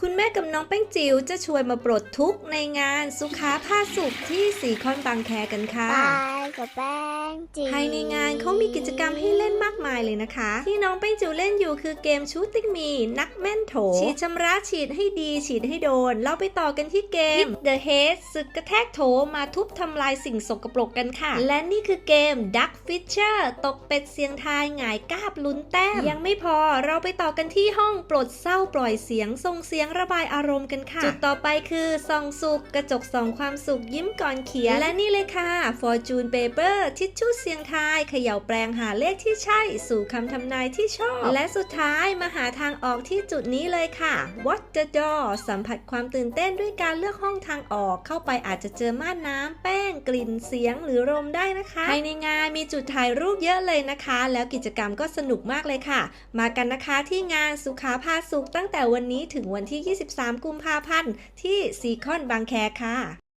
คุณแม่กับน้องแป้งจิ๋วจะชวนมาปลดทุกข์ในงานสุขาผ้าสุขที่สีคอนบางแคกันค่ะ กับแป้งจีภายในงานเขามีกิจกรรมให้เล่นมากมายเลยนะคะ ที่น้องแป้งจิ๋วเล่นอยู่คือเกมชูตติ้งมีนักแม่นโถ ฉีดชำระฉีดให้ดีฉีดให้โดน เราไปต่อกันที่เกม Hit the Head ศึกกระแทกโถมาทุบทำลายสิ่งสกปรกกันค่ะ และนี่คือเกม Duck Fisher ตกเป็ดเสียงทายหงายกาบลุ้นแต้ม ยังไม่พอเราไปต่อกันที่ห้องปลดเศร้าปล่อยเสียงส่งเสียงระบายอารมณ์กันค่ะ จุดต่อไปคือส่องสุขกระจกส่องความสุขยิ้มก่อนเขียนและนี่เลยค่ะ Fortune Paper ทิชชู่เสียงทายเขย่าแปลงหาเลขที่ใช่สู่คำทำนายที่ชอบ และสุดท้ายมาหาทางออกที่จุดนี้เลยค่ะ What the door สัมผัสความตื่นเต้นด้วยการเลือกห้องทางออกเข้าไปอาจจะเจอม่านน้ำแป้งกลิ่นเสียงหรือลมได้นะคะภายในงานมีจุดถ่ายรูปเยอะเลยนะคะ แล้วกิจกรรมก็สนุกมากเลยค่ะ มากันนะคะที่งานสุขาพาสุขตั้งแต่วันนี้ถึงวันที่ 23 กุมภาพันธ์ที่ซีคอนบางแคค่ะ